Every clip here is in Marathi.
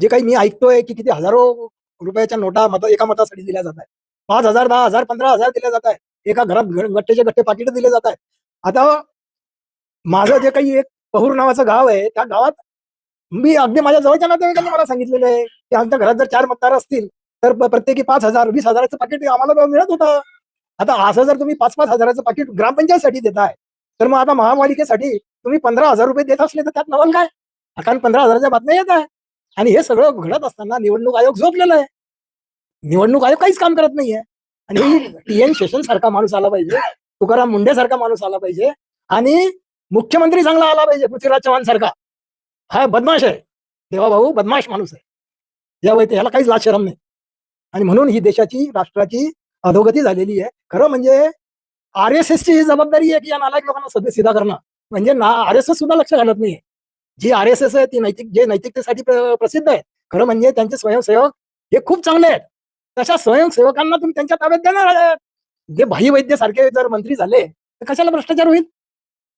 जे काही मी ऐकतोय की किती हजारो रुपयाच्या नोटा मत एका मतासाठी दिल्या जात आहेत पाच हजार दहा हजार पंधरा हजार दिल्या जात आहेत एका घरात गट्टेचे गट्टे पाकिट दिले जात आहेत आता माझं जे काही एक पहूर नावाचं गाव आहे त्या गावात मी अगदी माझ्या जवळच्या नातेवाईकांनी मला सांगितलेलं आहे की आमच्या घरात जर चार मतदार असतील तर प्रत्येकी पाच हजार वीस हजाराचं पाकिट आम्हाला मिळत होतं. आता असं जर तुम्ही पाच पाच हजाराचं पाकिट ग्रामपंचायतसाठी देताय तर मग आता महापालिकेसाठी तुम्ही पंधरा हजार रुपये देत असले तर त्यात नवल काय? कारण पंधरा हजाराच्या बातम्या येत आहे आणि हे सगळं घडत असताना निवडणूक आयोग झोपलेला आहे. निवडणूक आयोग काहीच काम करत नाहीये. आणि टी एन शेषन सारखा माणूस आला पाहिजे तुकाराम मुंडे सारखा माणूस आला पाहिजे आणि मुख्यमंत्री चांगला आला पाहिजे पृथ्वीराज चव्हाण सारखा. हा बदमाश आहे. देवा भाऊ बदमाश माणूस आहे. या ते- याला काहीच लाज शरम नाही. आणि म्हणून ही देशाची राष्ट्राची अधोगती झालेली आहे. खरं म्हणजे आर एस एसची ही जबाबदारी आहे की या नालायक लोकांना सध्या सिधा करणं. म्हणजे ना आर एस एस सुद्धा लक्ष घालत नाहीये. जी आर एस एस आहे ती नैतिक जे नैतिकतेसाठी प्रसिद्ध आहे खरं म्हणजे त्यांचे स्वयंसेवक हे खूप चांगले आहेत. तशा स्वयंसेवकांना तुम्ही त्यांच्या ताब्यात देणार जे भाई वैद्य सारखे जर मंत्री झाले तर कशाला भ्रष्टाचार होईल?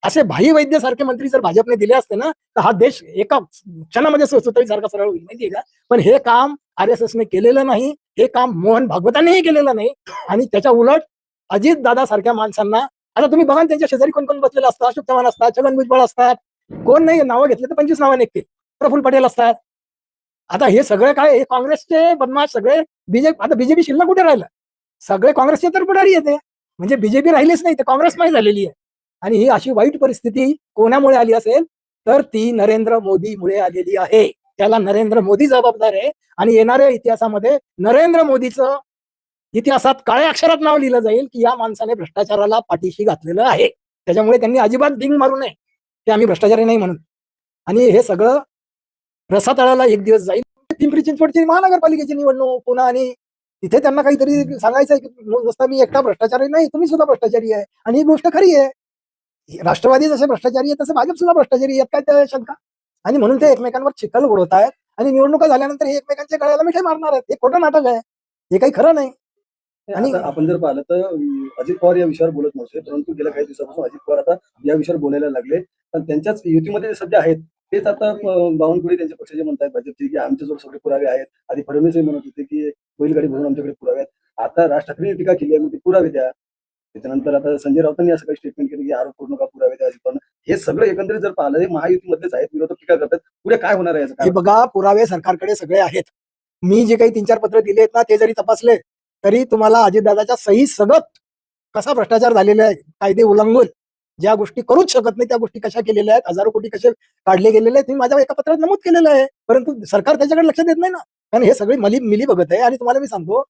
असे भाई वैद्य सारखे मंत्री जर भाजपने दिले असते ना तर हा देश एका क्षणामध्ये सुतळी सारखा सरळ होईल माहिती का? पण हे काम आर एस एसने केलेलं नाही हे काम मोहन भागवतांनीही केलेलं नाही. आणि त्याच्या उलट अजित दादा सारख्या माणसांना आता तुम्ही बघा त्यांच्या शेजारी कोण कोण बसलेलं असतात अशोक चव्हाण असतात छगन भुजबळ असतात कोण नाही नावं घेतले तर पंचवीस नावं निघतील. प्रफुल्ल पटेल असतात. आता हे सगळे काय हे काँग्रेसचे बदमाश सगळे बीजेपी आता बीजेपी शिल्लक कुठे राहिलं? सगळे काँग्रेसचे तर पुढारी येते म्हणजे बीजेपी राहिलीच नाही तर काँग्रेसमय झालेली आहे. आणि ही अशी वाईट परिस्थिती कोणामुळे आली असेल? तर ती नरेंद्र मोदीमुळे आलेली आहे. त्याला नरेंद्र मोदी जबाबदार आहे. आणि येणाऱ्या इतिहासामध्ये नरेंद्र मोदीचं इतिहासात काळ्या अक्षरात नाव लिहिलं जाईल की या माणसाने भ्रष्टाचाराला पाठीशी घातलेलं आहे. त्याच्यामुळे त्यांनी अजिबात डिंग मारू नये. ते आम्ही भ्रष्टाचारी नाही म्हणून. आणि हे सगळं रसातळाला एक दिवस जाईल. पिंपरी चिंचवडची महानगरपालिकेची निवडणूक पुन्हा आणि तिथे त्यांना काहीतरी सांगायचं आहे की नुसता मी एकटा भ्रष्टाचारी नाही तुम्ही सुद्धा भ्रष्टाचारी आहे. आणि ही गोष्ट खरी आहे. राष्ट्रवादी जसे भ्रष्टाचारी आहे तसे भाजप सुद्धा भ्रष्टाचारी आहेत. काय त्या शंका? आणि म्हणून ते एकमेकांवर चिखल उडवत आहेत आणि निवडणुका झाल्यानंतर हे एकमेकांच्या गळ्याला मिठाई मारणार आहेत. हे खोटं नाटक आहे. हे काही खरं नाही. आणि- आपण जर पाहिलं तर अजित पवार या विषयावर बोलत नव्हते परंतु गेल्या काही दिवसापासून अजित पवार आता या विषयावर बोलायला लागले. पण त्यांच्याच युतीमध्ये सध्या आहेत तेच आता बावनकुळे त्यांच्या पक्षाचे म्हणतात भाजपचे की आमच्याजवळ सगळे पुरावे आहेत. आधी फडणवीस म्हणत होते की बैलगाडी भरून आमच्याकडे पुरावे आहेत. आता राज ठाकरेंनी टीका केली आहे मग ते पुरावे द्या. त्याच्यानंतर आता संजय राऊतांनी असं काही स्टेटमेंट केलं की आरोप करू नका पुरावे द्या अजित पवार हे सगळं एकंदरीत जर पाहिलं हे महायुतीमधलेच आहेत विरोधक टीका करतात. पुढे काय होणार आहे बघा पुरावे सरकारकडे सगळे आहेत. मी जे काही तीन चार पत्र दिले आहेत ना ते जरी तपासले तरी तुम्हाला अजितदादाच्या सही सगत कसा भ्रष्टाचार झालेला आहे कायदे उल्लंघन ज्या गोष्टी करूच शकत नाही त्या गोष्टी कशा केलेल्या आहेत हजारो कोटी कसे काढले गेलेले आहेत मी माझ्या एका पत्रात नमूद केलेलं आहे. परंतु सरकार त्याच्याकडे लक्ष देत नाही ना. कारण हे सगळे मली मिली बघत आहे आणि तुम्हाला मी सांगतो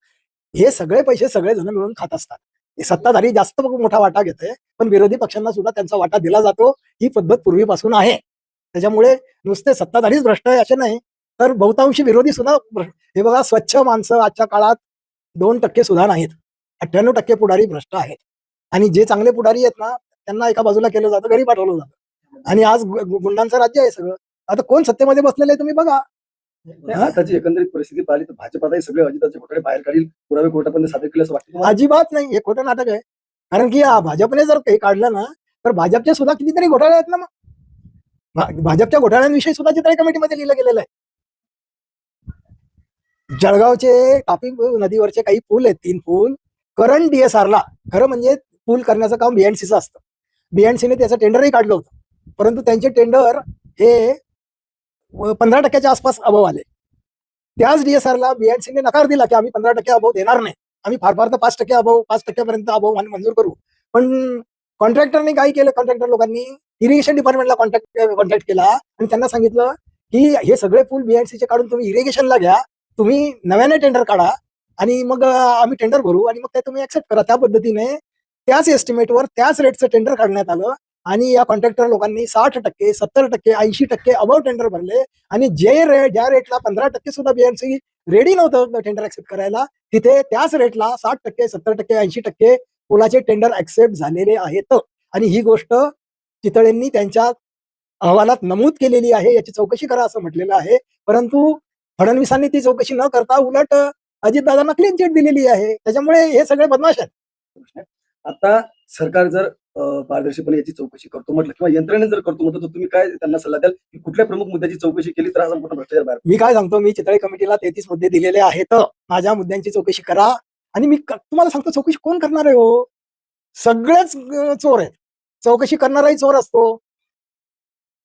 हे सगळे पैसे सगळे जण मिळून खात असतात. सत्ताधारी जास्त मोठा वाटा घेते पण विरोधी पक्षांना सुद्धा त्यांचा वाटा दिला जातो ही पद्धत पूर्वीपासून आहे. त्याच्यामुळे नुसते सत्ताधारीच भ्रष्ट आहे असे नाही तर बहुतांशी विरोधी सुद्धा हे बघा स्वच्छ माणसं आजच्या काळात दोन टक्के सुद्धा नाहीत अठ्ठ्याण्णव टक्के पुढारी भ्रष्ट आहेत. आणि जे चांगले पुढारी आहेत ना त्यांना एका बाजूला केलं जातं घरी पाठवलं जातं. आणि आज गुंडांचं राज्य आहे सगळं. आता कोण सत्तेमध्ये बसलेलं आहे तुम्ही बघा. आताची एकंदरित परिस्थिती पाहिली तर भाजप आता हे सगळे अजिताचे घोटाळे बाहेर काढील पुरावे कोर्टापर्यंत सादर केले असं वाटतं? अजिबात नाही हे खोटं नाटक आहे. कारण की भाजपने जर काही काढलं ना तर भाजपचे सुद्धा कितीतरी घोटाळे आहेत ना मग. भाजपच्या घोटाळ्यांविषयी सुद्धा चितळे कमिटीमध्ये लिहिलं गेलेलं आहे. जळगावचे तापी नदीवरचे काही पूल आहेत तीन पूल. करंट डीएसआर ला खरं म्हणजे पूल करण्याचं काम बीएनसीचं असतं. बीएनसीने त्याचं टेंडरही काढलं होतं. परंतु त्यांचे टेंडर हे पंधरा टक्क्याच्या आसपास अभाव आले. त्याच डीएसआर ला बीएनसीने नकार दिला की आम्ही पंधरा टक्के अभाव देणार नाही. आम्ही फार फार तर पाच टक्के अभाव पाच टक्क्यापर्यंत अभाव आम्ही मंजूर करू. पण कॉन्ट्रॅक्टरने काय केलं? कॉन्ट्रॅक्टर लोकांनी इरिगेशन डिपार्टमेंटला कॉन्टॅक्ट कॉन्टॅक्ट केला. आणि त्यांना सांगितलं की हे सगळे पूल बीएनसीचे काढून तुम्ही इरिगेशनला घ्या. तुम्ही नव्याने टेंडर काढा आणि मग आम्ही टेंडर भरू आणि मग ते तुम्ही ऍक्सेप्ट करा. त्या पद्धतीने त्याच एस्टिमेटवर त्याच रेटचं टेंडर काढण्यात आलं आणि या कॉन्ट्रॅक्टर लोकांनी साठ टक्के सत्तर टक्के ऐंशी टक्के अबव टेंडर भरले आणि जे रेट ज्या रेटला पंधरा टक्के सुद्धा बीएमसी रेडी नव्हतं टेंडर ऍक्सेप्ट करायला तिथे त्याच रेटला साठ टक्के सत्तर टक्के ऐंशी टक्के पुलाचे टेंडर ऍक्सेप्ट झालेले आहेत. आणि ही गोष्ट चितळेंनी त्यांच्या अहवालात नमूद केलेली आहे याची चौकशी करा असं म्हटलेलं आहे. परंतु फडणवीसांनी ती चौकशी न करता उलट अजितदादांना क्लीन चिट दिलेली आहे. त्याच्यामुळे हे सगळे बदमाश आहेत. आता सरकार जर अं, पारदर्शकपणे याची चौकशी करतो म्हटलं किंवा यंत्रणेने जर करतो म्हटलं तर तुम्ही काय त्यांना सल्ला द्याल की कुठल्या प्रमुख मुद्द्याची चौकशी केली तर हा संपूर्ण भ्रष्टाचार बाहेर मी काय सांगतो मी चितळे कमिटीला तेहतीस मुद्दे दिलेले आहेत. माझ्या मुद्द्यांची चौकशी करा. आणि मी तुम्हाला सांगतो चौकशी कोण करणार आहे हो? सगळेच चोर आहेत. चौकशी करणाराही चोर असतो.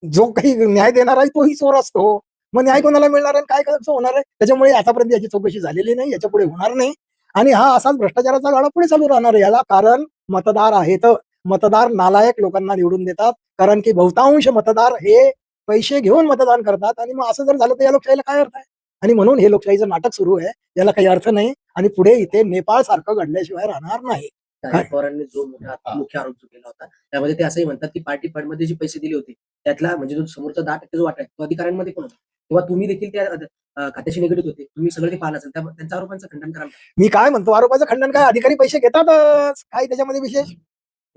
जो काही न्याय देणाराही तोही चोर असतो. मग न्याय कोणाला मिळणार आणि काय कसं होणार आहे? त्याच्यामुळे आतापर्यंत याची चौकशी झालेली नाही याच्यापुढे होणार नाही. आणि हा असाच भ्रष्टाचाराचा गाडा पुढे चालू राहणार आहे. याला कारण मतदार आहेत. मतदार नालायक लोकांना निवडून देतात. कारण की बहुतांश मतदार हे पैसे घेऊन मतदान करतात. आणि मग असं जर झालं तर या लोकशाहीला काय अर्थ आहे? आणि म्हणून हे लोकशाहीचं नाटक सुरू आहे. याला काही अर्थ नाही. आणि पुढे इथे नेपाळ सारखं घडल्याशिवाय राहणार नाही. पवारांनी जो मोठा मुख्य आरोप जो केला होता त्यामध्ये ते असंही म्हणतात की पार्टी फंडमध्ये जे पैसे दिले होते त्यातला म्हणजे जो समोरचा दहा टक्के जो वाटा आहे तो अधिकाऱ्यांमध्ये कोण होता? किंवा तुम्ही देखील त्या अं, खात्याशी निगडीत होते तुम्ही सगळं ते पाहिलं असेल त्या- त्यांच्या आरोपांचं खंडन करा मी काय म्हणतो आरोपाचं खंडन काय? अधिकारी पैसे घेतातच. काय त्याच्यामध्ये विशेष?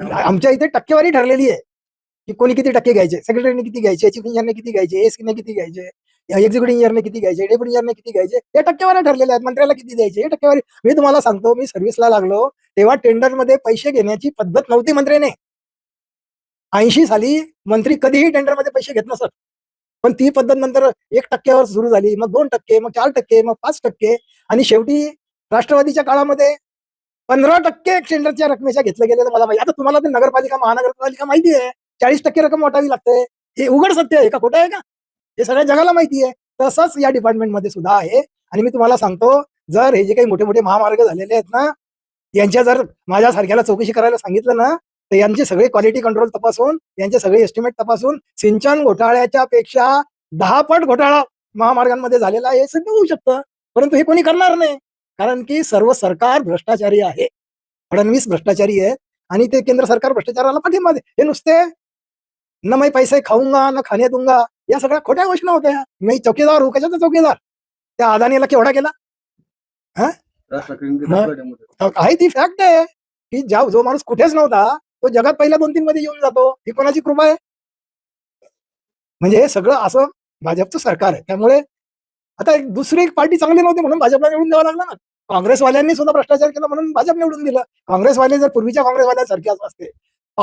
आमच्या इथे टक्केवारी ठरलेली आहे की कोणी किती टक्के घ्यायचे सेक्रेटरीने किती घ्यायचे चीफ इंजिनियरने किती घ्यायचे एसने किती घ्यायचे. एक्झिक्युटिव्ह इंजिनियरने किती घ्यायचे डेप्युटी इंजिनियरने किती घ्यायचे हे टक्केवारी ठरलेले आहेत मंत्र्याला किती द्यायचे हे टक्केवारी. मी तुम्हाला सांगतो मी सर्व्हिसला लागलो तेव्हा टेंडरमध्ये पैसे घेण्याची पद्धत नव्हती मंत्र्याने. ऐंशी साली मंत्री कधीही टेंडरमध्ये पैसे घेत नसत. पण ती पद्धत नंतर एक टक्क्यावर सुरू झाली मग दोन टक्के मग चार टक्के मग पाच टक्के आणि शेवटी राष्ट्रवादीच्या काळामध्ये पंधरा टक्के टेंडरच्या रकमेच्या घेतलं गेलेलं मला माहिती. आता तुम्हाला ते नगरपालिका महानगरपालिका माहिती आहे. चाळीस टक्के रक्कम वाटावी लागते. हे उघड सत्य आहे का? खोटं आहे का? हे सगळ्या जगाला माहिती आहे. तसंच या डिपार्टमेंटमध्ये सुद्धा आहे. आणि मी तुम्हाला सांगतो जर हे जे काही मोठे मोठे महामार्ग झालेले आहेत ना यांच्या जर माझ्यासारख्याला चौकशी करायला सांगितलं ना तर यांचे सगळे क्वालिटी कंट्रोल तपासून यांचे सगळे एस्टिमेट तपासून सिंचन घोटाळ्याच्या पेक्षा दहा पट घोटाळा महामार्गांमध्ये झालेला आहे सिद्ध होऊ शकतं. परंतु हे कोणी करणार नाही. कारण की सर्व सरकार भ्रष्टाचारी आहे. फडणवीस भ्रष्टाचारी आहेत. आणि ते केंद्र सरकार भ्रष्टाचाराला पाठिंबा दे. हे नुसते न मी पैसे खाऊंगा न खाणे दूंगा. या सगळ्या खोट्या घोषणा होत्या मी चौकीदार हो कशाचा चौकीदार? त्या अदानीला केवढा केला? आहे ती फॅक्ट आहे की ज्या जो माणूस कुठेच नव्हता तो जगात पहिल्या दोन तीन मध्ये येऊन जातो. ही कोणाची कृपा आहे? म्हणजे हे सगळं असं भाजपचं सरकार आहे. त्यामुळे आता एक दुसरी एक पार्टी चांगली नव्हती म्हणून भाजपला निवडून द्यावं लागलं ना. काँग्रेसवाल्यांनी सुद्धा भ्रष्टाचार केला म्हणून भाजप निवडून दिलं. काँग्रेसवाले जर पूर्वीच्या काँग्रेसवाल्यांसारखे असते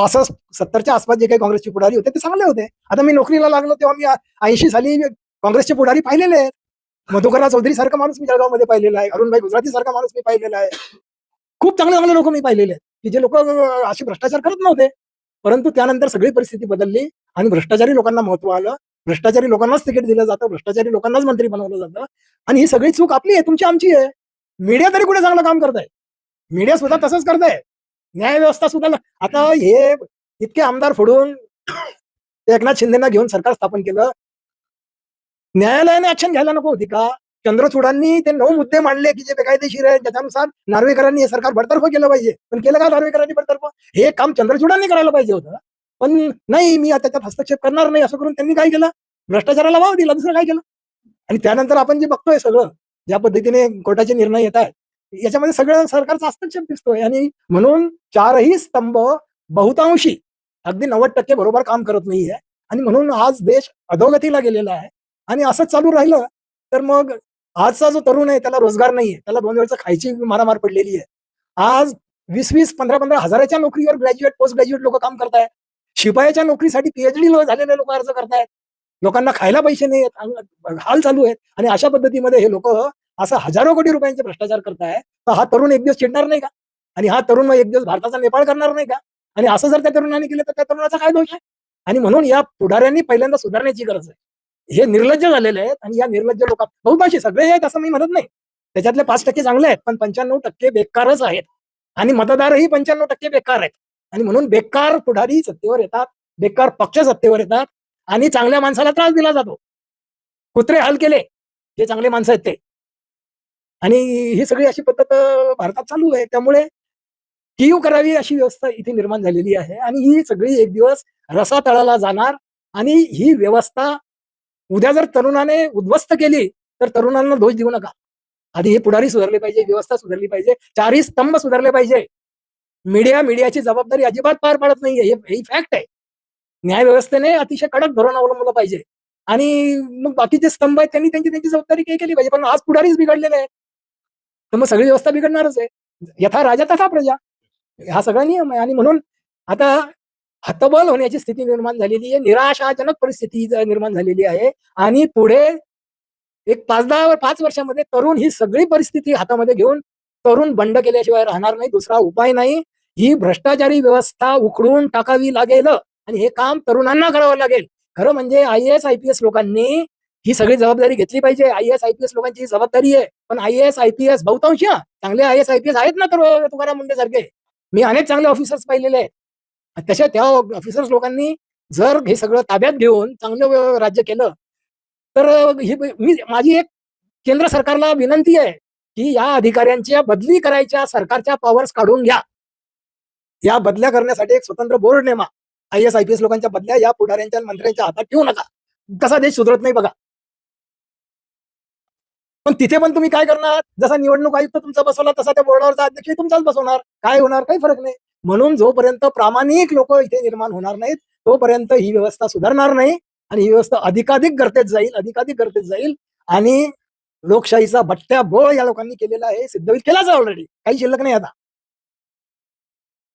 असं सत्तरच्या आसपास जे काही काँग्रेसचे पुढारी होते ते चांगले होते. आता मी नोकरीला लागलो तेव्हा मी ऐंशी साली काँग्रेसचे पुढारी पाहिलेले आहेत. मधुकरराव चौधरी सारखा माणूस मी जळगावमध्ये पाहिलेला आहे. अरुणभाई गुजराती सारखा माणूस मी पाहिलेला आहे. खूप चांगले चांगले लोक मी पाहिलेले आहेत. की जे लोक असे भ्रष्टाचार करत नव्हते. परंतु त्यानंतर सगळी परिस्थिती बदलली आणि भ्रष्टाचारी लोकांना महत्त्व आलं. भ्रष्टाचारी लोकांनाच तिकीट दिलं जातं. भ्रष्टाचारी लोकांनाच मंत्री बनवलं जातं. आणि ही सगळी चूक आपली आहे तुमची आमची आहे. मीडिया तरी कुठे चांगलं काम करत आहे? मीडिया सुद्धा तसंच करत आहे. न्याय व्यवस्था सुद्धा आता हे इतके आमदार फोडून एकनाथ शिंदेना घेऊन सरकार स्थापन केलं. न्यायालयाने ऍक्शन घ्यायला नको होती का? चंद्रचूडांनी ते नऊ मुद्दे मांडले की जे बेकायदेशीर आहे त्याच्यानुसार नार्वेकरांनी हे सरकार बडतर्फ केलं पाहिजे. पण केलं का नार्वेकरांनी बडतर्फ हे काम चंद्रचूडांनी करायला पाहिजे होतं. पण नाही मी आता त्याच्यात हस्तक्षेप करणार नाही असं करून त्यांनी काय केलं? भ्रष्टाचाराला वाव दिला दुसरं काय केलं? आणि त्यानंतर आपण जे बघतोय सगळं ज्या पद्धतीने कोर्टाचे निर्णय येत आहेत याच्यामध्ये सगळं सरकारचा हस्तक्षेप दिसतोय. आणि म्हणून चारही स्तंभ बहुतांशी अगदी नव्वद टक्के बरोबर काम करत नाहीये. आणि म्हणून आज देश अधोगतीला गेलेला आहे. आणि असं चालू राहिलं तर मग आजचा जो तरुण आहे त्याला रोजगार नाहीये. त्याला दोन वेळचं खायची मारामार पडलेली आहे. आज वीस वीस पंधरा पंधरा हजाराच्या नोकरीवर ग्रॅज्युएट पोस्ट ग्रॅज्युएट लोक काम करतायत. शिपायाच्या नोकरीसाठी पीएचडी झालेले लोक अर्ज करतायत. लोकांना खायला पैसे नाही हाल चालू आहेत. आणि अशा पद्धतीमध्ये हे लोक असं हजारो कोटी रुपयांचे भ्रष्टाचार करताय तर हा तरुण एक दिवस चिडणार नाही का? आणि हा तरुण मग एक दिवस भारताचा नेपाळ करणार नाही का? आणि असं जर त्या तरुणाने केलं तर त्या तरुणाचा काय दोष आहे? आणि म्हणून या पुढाऱ्यांनी पहिल्यांदा सुधारण्याची गरज आहे. हे निर्लज्ज झालेले आहेत आणि या निर्लज्ज लोक बहुतांशी सगळे आहेत असं मी म्हणत नाही. त्याच्यातले पाच टक्के चांगले आहेत पण पंच्याण्णव टक्के बेकारच आहेत. आणि मतदारही पंच्याण्णव टक्के बेकार आहेत. आणि म्हणून बेकार पुढारी सत्तेवर येतात बेकार पक्ष सत्तेवर येतात आणि चांगल्या माणसाला त्रास दिला जातो. कुत्रे हाल केले जे चांगले माणसं आहेत ते. आणि ही सगळी अशी पद्धत भारतात चालू आहे. त्यामुळे कीव करावी अशी व्यवस्था इथे निर्माण झालेली आहे. आणि ही सगळी एक दिवस रसातळाला जाणार आणि ही व्यवस्था उद्या जर तरुणाने उद्ध्वस्त केली तर तरुणांना दोष देऊ नका. आधी हे पुढारी सुधारले पाहिजे व्यवस्था सुधारली पाहिजे चारही स्तंभ सुधारले पाहिजे. मीडिया मीडियाची जबाबदारी अजिबात पार पाडत नाहीये. हे ही फॅक्ट आहे. न्याय व्यवस्थेने अतिशय कडक धोरण अवलंबलं पाहिजे. आणि मग बाकीचे स्तंभ आहेत त्यांनी त्यांची त्यांची जबाबदारी काही केली पाहिजे. पण आज पुढारीच बिघडलेले आहेत. तर मग सगळी व्यवस्था बिघडणारच आहे. यथा राजा तथा प्रजा. हा सगळा नियम आहे. आणि म्हणून आता हतबल होण्याची स्थिती निर्माण झालेली आहे. निराशाजनक परिस्थिती निर्माण झालेली आहे. आणि पुढे एक पाच दहा पाच वर्षामध्ये तरुण ही सगळी परिस्थिती हातामध्ये घेऊन तरुण बंड केल्याशिवाय राहणार नाही. दुसरा उपाय नाही. ही भ्रष्टाचारी व्यवस्था उखडून टाकावी लागेल आणि हे काम तरुणांना करावं लागेल. खरं म्हणजे I S I P S लोकांनी ही सगळी जबाबदारी घेतली पाहिजे. I S I P S लोकांची ही जबाबदारी आहे. पण I S I P S बहुतांश चांगले I S I P S आहेत ना तर तुकाराम मुंडे सारखे मी अनेक चांगले ऑफिसर्स पाहिलेले आहेत. तशा त्या ऑफिसर्स लोकांनी जर हे सगळं ताब्यात घेऊन चांगलं राज्य केलं तर ही मी माझी एक केंद्र सरकारला विनंती आहे की या अधिकाऱ्यांच्या बदली करायच्या सरकारच्या पॉवर्स काढून घ्या. या बदल्या करण्यासाठी एक स्वतंत्र बोर्ड नेमा. I S I P S लोकांच्या बदल्या या पुढाऱ्यांच्या मंत्र्यांच्या हातात ठेवू नका. कसा देश सुधरत नाही बघा. पण तिथे पण तुम्ही काय करणार? जसा निवडणूक आयुक्त तुमचा बसवला तसा त्या बोर्डावरचा अध्यक्ष तुमचाच बसवणार. काय होणार? काही फरक नाही. म्हणून जोपर्यंत प्रामाणिक लोक इथे निर्माण होणार नाहीत तोपर्यंत ही व्यवस्था सुधारणार नाही आणि ही व्यवस्था अधिकाधिक गरतेत जाईल अधिकाधिक गरतेत जाईल आणि लोकशाहीचा बट्ट्या बोळ या लोकांनी केलेला आहे सिद्धवीत केलाच ऑलरेडी काही शिल्लक नाही आता.